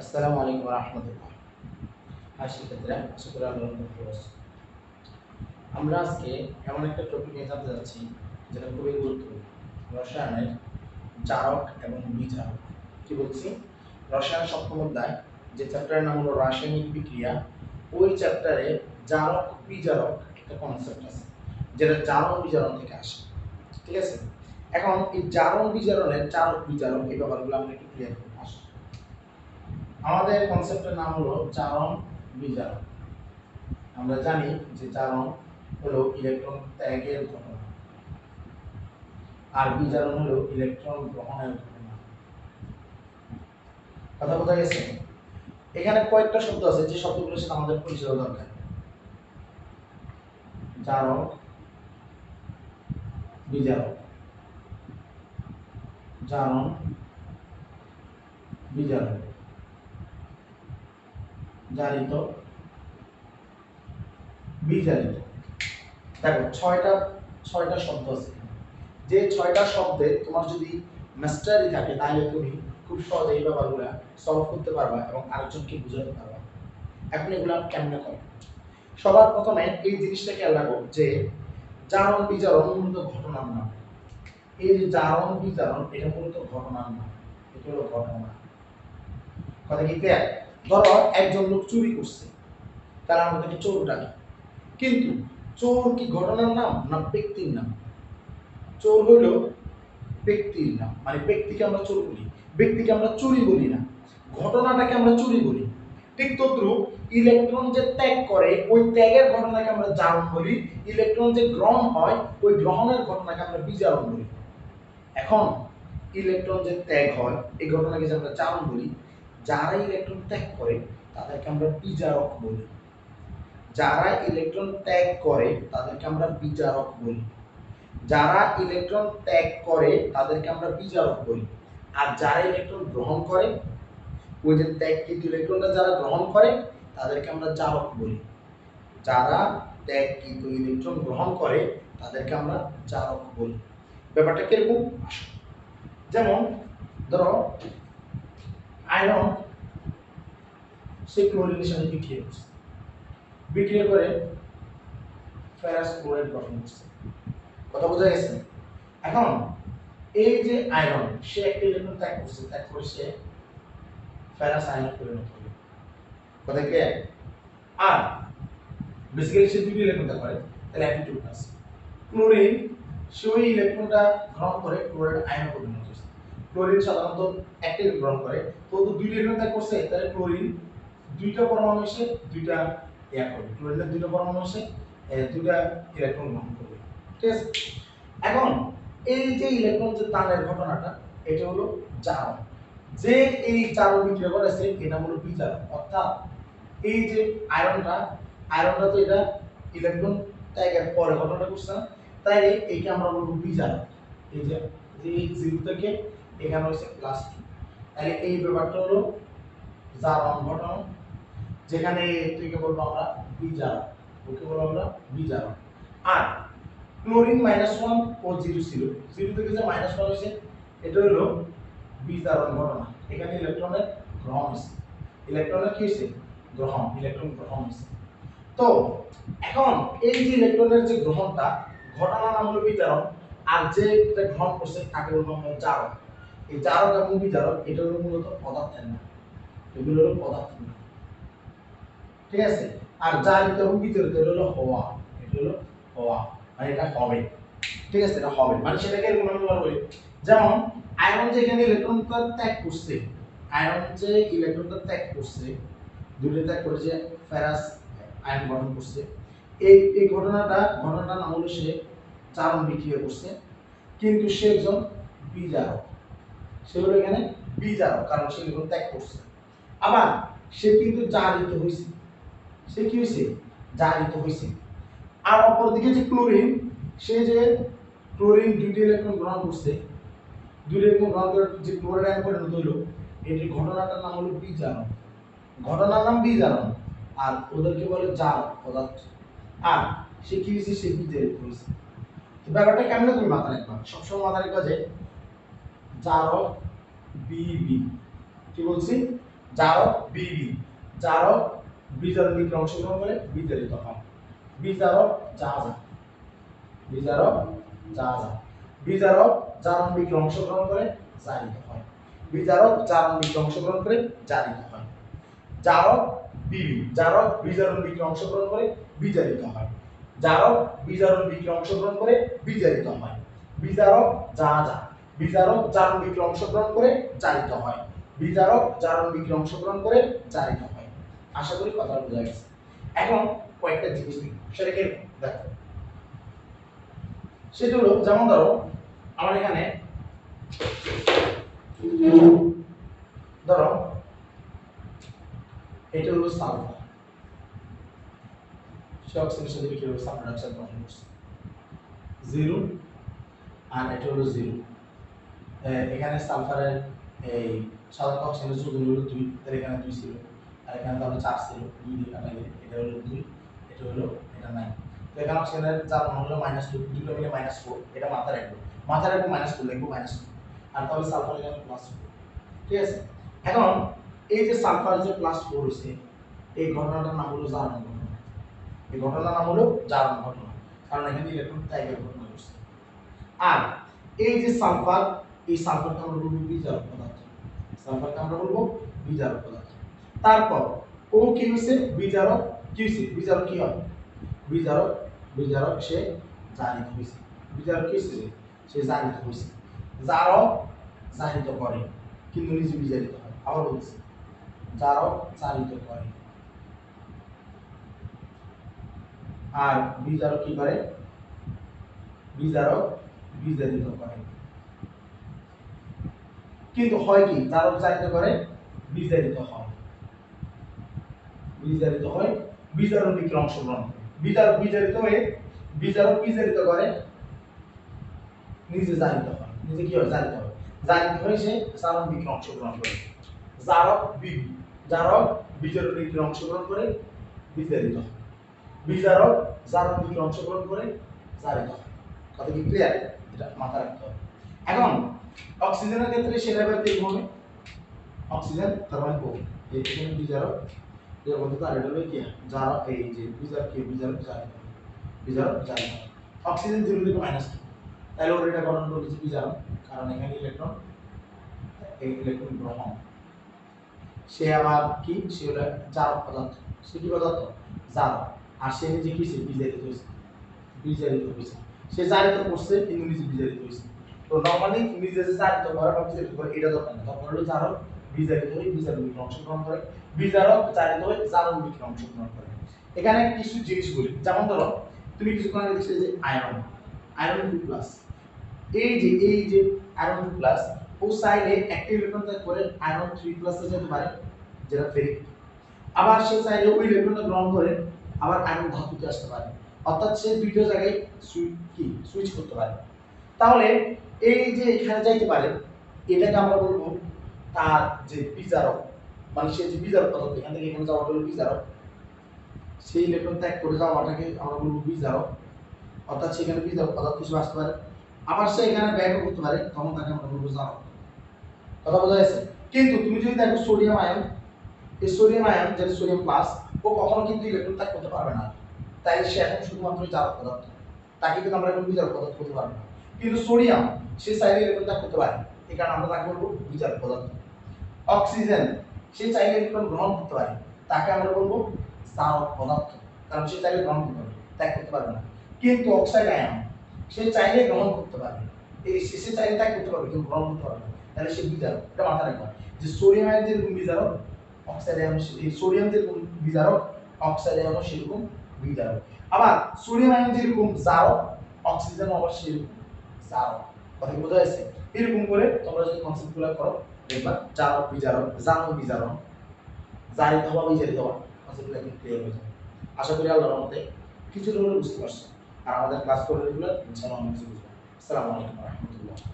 আসসালামু আলাইকুম রহমতুল্লাহ। আর শিক্ষার্থীরা, আশা করি। আমরা আজকে এমন একটা টপিক নিয়ে জানতে যাচ্ছি, যেটা খুবই গুরুত্বপূর্ণ। রসায়নের জারক এবং বিচারক কি বলছি? রসায়ন সপ্তম অধ্যায় যে চ্যাপ্টারের নাম হলো রাসায়নিক বিক্রিয়া, ওই চ্যাপ্টারে জারক বিজারক একটা কনসেপ্ট আছে, যেটা জারণ বিজারণ থেকে আসে। ঠিক আছে? এখন এই জারণ বিজারণের চারক বিজারক এই ব্যাপারগুলো আমরা একটু ক্লিয়ার আসো। আমাদের কনসেপ্টের নাম হলো চারণ বিজারণ। আমরা জানি যে চারণ হলো ইলেকট্রন ত্যাগের ঘটনা আর বিজারণ হলো ইলেকট্রন গ্রহণের ঘটনা। কথা বোঝা গেছে? এখানে কয়েকটা শব্দ আছে, যে শব্দগুলোর সাথে আমাদের পরিচয় দরকার। জারক বিজারক জারণ বিজারণ। জারিত। বিজারিত। দেখো, ছয়টা ছয়টা শব্দ আছে। যে ছয়টা শব্দে তোমার যদি মাস্টারি থাকে, তাহলে তুমি খুব সহজে এই ব্যাপারগুলো সলভ করতে পারবা এবং আরেকজনকে বুঝাতে পারবা। এখন এগুলো কেমনে করে? সবার প্রথমে এই জিনিসটা খেয়াল রাখো যে জারণ বিচারণ মূলত ঘটনার নাম। এই যে জারণ বিচারণ এটা মূলত ঘটনার নাম। এটা হলো ঘটনা। কথা কি ক্লিয়ার ধরো, একজন লোক চুরি করছে, তারা আমরা তাকে চোর ডাকি। কিন্তু চোর কি ঘটনার নাম না ব্যক্তির নাম? চোর হইল ব্যক্তির নাম মানে ব্যক্তিকে আমরা চোর বলি, ব্যক্তিকে আমরা চুরি বলি না, ঘটনাটাকে আমরা চুরি বলি। ঠিক তদ্রুপ ইলেকট্রন যে ত্যাগ করে, ওই ত্যাগের ঘটনাকে আমরা জারণ বলি। ইলেকট্রন যে গ্রহণ হয়, ওই গ্রহণের ঘটনাকে আমরা বিজারণ বলি। এখন ইলেকট্রন যে ত্যাগ হয়, এই ঘটনাকে যে আমরা জারণ বলি যারা ইলেকট্রন ত্যাগ করে, তাদেরকে আমরা বিজারক বলি। যারা ইলেকট্রন ত্যাগ করে, তাদেরকে আমরা বিজারক বলি। যারা ইলেকট্রন ত্যাগ করে, তাদেরকে আমরা বিজারক বলি। আর যারা ইলেকট্রন গ্রহণ করে, ওই যে ত্যাগকৃত ইলেকট্রনটা যারা গ্রহণ করে, তাদেরকে আমরা জারক বলি। যারা ত্যাগকৃত ইলেকট্রন গ্রহণ করে, তাদেরকে আমরা জারক বলি। ব্যাপারটা কীরকম? যেমন, ধরো আয়রন সে ক্লোরিনের সাথে বিক্রিয়া করছে বিক্রিয়া করে ফেরাস ক্লোরাইড গঠন করছে কথা বোঝা গেছে? এখন এই যে আয়রন সে একটা ইলেকট্রন ত্যাগ করছে, ত্যাগ করে সে ফেরাস আয়ন পরিণত হলো কথা ক্লিয়ার আর বেসিক্যালি সে দুটি ত্যাগ করে, তাহলে টু প্লাস ক্লোরিন, সে ওই ইলেকট্রনটা গ্রহণ করে ক্লোরাইড আয়ন পরিণত ক্লোরিন সাধারণত একটা গ্রহণ করে। তো দুইটা ইলেকট্রন ত্যাগ করছে তাহলে ক্লোরিন দুইটা পরমাণু এসে দুইটা ইয়া করবে ক্লোরিনের দুইটা পরমাণু এসে দুইটা ইলেকট্রন গ্রহণ করবে। ঠিক আছে? এখন এই যে ইলেকট্রন যে দানের ঘটনাটা, এটা হলো জারণ। যে এই চারণ বিক্রিয়া করেছে এটা হলো বিজারণ। অর্থাৎ এই যে আয়রনটা আয়রনটা তো এটা ইলেকট্রন ত্যাগের পরে ঘটনাটা করছে তাই এইটা আমরা বলব বিজারণ। এই যে যে জিরো থেকে এখানে হচ্ছে প্লাস টু তাহলে এই ব্যাপারটা হলো জারণ ঘটনা, যেখানে এটাকে বলব আমরা বিজারণ। ওকে বলব আমরা বিজারণ। আর ক্লোরিন মাইনাস ওয়ান ও জিরো ছিল। জিরো থেকে যে মাইনাস ওয়ান হয়েছে, এটা হলো বিজারণ ঘটনা। এখানে ইলেকট্রনের গ্রহণ হয়েছে। ইলেকট্রনের কি হয়েছে? গ্রহণ ইলেকট্রন গ্রহণ হয়েছে। তো এখন এই যে ইলেকট্রনের যে গ্রহণটা ঘটনা নাম হলো বিজারণ। আর যে গ্রহণ করছে, তাকে বলব আমরা জারক এই জারক এবং বিজারক এটা হলো মূলত পদার্থের নাম। এগুলো হলো পদার্থের নাম। ঠিক আছে? আর জারিত এবং এটা হলো হওয়া। এটা হলো হওয়া। মানে এটা হবে। ঠিক আছে? এটা হবে। মানে সেটাকে এরকম আমি বলব যেমন আয়রন যে এখানে ইলেকট্রনটা ত্যাগ করছে আয়রন যে ইলেকট্রনটা ত্যাগ করছে দুটো ত্যাগ করেছে ফেরাস আয়ন গঠন করছে। এই এই ঘটনাটা ঘটনাটা নাম হলো সে চারণ বিক্রিয়া করছে। কিন্তু সে একজন বিজারক। সে হলো এখানে বিজারক কারণ সে ইলেকট্রন ত্যাগ করছে। আবার সে কিন্তু জারিত হয়েছে সে কি হয়েছে জারিত হয়েছে আর অপরদিকে যে ক্লোরিন, সে যে ক্লোরিন দুইটি ইলেকট্রন গ্রহণ করছে দুইটি ইলেকট্রন গ্রহণ করে যে ক্লোরাইড পরিণত হইল এটি ঘটনাটার নাম হলো বিজারণ ঘটনার নাম বিজারণ আর ওদেরকে বলে জার পদার্থ। আর সে কি হয়েছে সে বিজারিত হয়েছে ব্যাপারটা কেমন তুমি মাথা রাখবা? সবসময় মাথা রাখবা যে জারক বিবি। কি বলছি? জারক বিবি। জারক বিজারক বিক্রিয়া অংশগ্রহণ করে, বিজারিত হয় বিজারক জাহাজা বিজারক জাহাজা বিজারক জারণ বিক্রিয়া অংশগ্রহণ করে, জারিত হয় বিজারক জারণ বিক্রিয়া অংশগ্রহণ করে, জারিত হয় জারক বিবি। জারক বিজারণ বিক্রিয়া অংশগ্রহণ করে, বিজারিত হয় জারক বিজারণ বিক্রিয়া অংশগ্রহণ করে, বিজারিত হয় বিজারক জাহাজা বিজারক জারণ বিক্রিয়া অংশগ্রহণ করে চালিত হয়। বিচারক জারণ বিক্রিয়া অংশগ্রহণ করে চালিত হয়। আশা করি কথা বোঝা গেছে। এখন কয়েকটা জিনিস দেখো। সেটা হলো, যেমন ধরো, আমার এখানে ধরো, এটা হলো সালফার। সে অক্সিজেনের সাথে বিক্রিয়া করে সালফার গঠন করছে জিরো। আর এটা হলো জিরো। এখানে সালফারের, এই সাধারণত অক্সিজেনের যোগ হলো দুই তাহলে এখানে দুই ছিল। আর এখানে তাহলে চার ছিল, দুই দিয়ে কাটা গেলে এটা হলো দুই, এটা হলো, এটা নাই তো এখানে অক্সিজেনের চার মান হলো মাইনাস টু দুটো মিলে মাইনাস ফোর এটা মাথায় রাখব। মাথায় রাখব মাইনাস টু লিখব মাইনাস টু আর তাহলে সালফার এখানে প্লাস ফোর ঠিক আছে? এখন এই যে সালফার যে প্লাস ফোর হয়েছে, এই ঘটনাটার নাম হলো জারণ ঘটনা। এই ঘটনার নাম হলো জারণ ঘটনা। কারণ এখানে ইলেকট্রন ত্যাগের ঘটনা ঘটছে। আর এই যে সালফার এই সালফারকে আমরা বলব বিজারক পদার্থ। সালফারকে আমরা বলব বিজারক পদার্থ। তারপর ও কি হয়েছে বিজারক কি হয়েছে বিজারক কি হয়? বিজারক বিজারক সে জারিত হয়েছে বিজারক কি হয়েছে সে জারিত হয়েছে জারক জারিত করে, কিন্তু নিজে বিজারিত হয়। আবার বলছি জারক জারিত করে। আর বিজারক কি করে? বিজারক বিজারিত করে। কিন্তু হয় কি? জারক জারিত করে বিজারিত হয়। বিজারিত হয় বিজারণ বিক্রিয়া অংশগ্রহণ করে। বিজারিত হয়ে বিজারক বিচারিত করে, নিজে জারিত হয়। নিজে কি হয়? জারিত হয়। জারিত হয়ে সে জারণ বিক্রিয়া অংশগ্রহণ করে। জারক জারক বিজারণ বিক্রিয়া অংশগ্রহণ করে বিজারিত হয়। বিচারক জারণ বিক্রিয়া অংশগ্রহণ করে, জারিত হয়। কথা কি ক্লিয়ার এটা মাথায় রাখতে হবে। এখন অক্সিজেনের ক্ষেত্রে সেটা এবার দেখব হবে অক্সিজেন তার মানে কো এই এখানে বিজারক যে বলতে তার এটা হলো কি? যারা এই যে বিজারক কি বিজারক জারিত হয় বিজারক জারিত অক্সিজেন জিরো থেকে মাইনাস তাহলে ওর এটা গঠন করেছে বিজারক কারণ এখানে ইলেকট্রন এই ইলেকট্রন গ্রহণ সে আবার কি? সে হলো জারক পদার্থ। সে কি পদার্থ? জারক। আর সে নিজে কি সে বিজারিত হয়েছে। বিজারিত হয়েছে। সে জারিত করছে, কিন্তু নিজে বিজারিত হয়েছে। তো নরমালি নিজে যে বা বিজারিত করে এটা দরকার না দরকার হলো জারক বিজারিত হয়ে বিজারক বিক্রিয়া অংশগ্রহণ করে। বিজারক জারিত হয়ে জারক বিক্রিয়া অংশগ্রহণ করে। এখানে কিছু জিনিস বলি। যেমন ধরো, তুমি কিছুক্ষণ আগে দেখছিলে যে আয়রন আয়রন টু প্লাস এই যে এই যে আয়রন টু প্লাস ও চাইলে একটা ইলেকট্রন ত্যাগ করে আয়রন থ্রি প্লাসে যেতে পারে, যেটা ফেরিক আবার সে চাইলে ওই ইলেকট্রনটা গ্রহণ করে আবার আয়রন ধাতুতে আসতে পারে। অর্থাৎ সে দুইটা জায়গায় সুইচ কি? সুইচ করতে পারে। তাহলে এই যে এখানে যাইতে পারে, এটাকে আমরা বলব তার যে বিচারক মানে সে যে বিচারক পদার্থ, এখান থেকে এখানে যাওয়াটা হলো বিচারক, সেই ইলেকট্রন ত্যাগ করে যাওয়াটাকে আমরা বলব বিচারক। অর্থাৎ সেখানে বিচারক পদার্থ হিসেবে আসতে পারে। আবার সে এখানে ব্যয় করতে পারে, তখন তাকে আমরা বলব জারক। কথা বোঝা যাচ্ছে কিন্তু তুমি যদি দেখো সোডিয়াম আয়ন, এই সোডিয়াম আয়ন যেটা সোডিয়াম প্লাস ও কখনো কিন্তু ইলেকট্রন ত্যাগ করতে পারবে না। তাই সে এখন শুধুমাত্র জারক পদার্থ। তাকে কিন্তু আমরা এখন বিচারক পদার্থ করতে পারব না। কিন্তু সোডিয়াম, সে চাইলে ইলেকট্রন করতে পারে। এই কারণে আমরা তাকে বলব বিচারক পদার্থ। অক্সিজেন, সে চাইলে ইলেকট্রন গ্রহণ করতে পারে। তাকে আমরা বলব জারক পদার্থ। কারণ সে চাইলে গ্রহণ করতে পারবে, ত্যাগ করতে পারবে না। কিন্তু অক্সাইড আয়ন, সে চাইলে গ্রহণ করতে পারবে। এই সে চাইলে ত্যাগ করতে পারবে, কিন্তু গ্রহণ করতে পারবে না। তাহলে সে বিজারক এটা মাথায় রাখবা। যে সোডিয়াম আয়ন যেরকম বিচারক, অক্সাইড আয়ন সোডিয়াম যেরকম বিজারক অক্সাইড আয়ন সেরকম বিজারক আবার সোডিয়াম আয়ন যেরকম জারক অক্সিজেন আবার সেরকম। জারক কথা বোঝা যাচ্ছে? এরকম করে তোমরা যদি কনসেপ্টগুলো করো, দেখবা জারব বিজারণ, জানো বিজারণ জারিত হওয়া বিজারিত হওয়া কনসেপ্টগুলো একদম ক্লিয়ার হয়ে যাবে। আশা করি আল্লাহর মতে কিছুটা বুঝতে পারছ। আর আমাদের ক্লাস করে রেগুলার অনেক কিছু বুঝব। আসসালামু আলাইকুম রাহমাতুল্লাহ।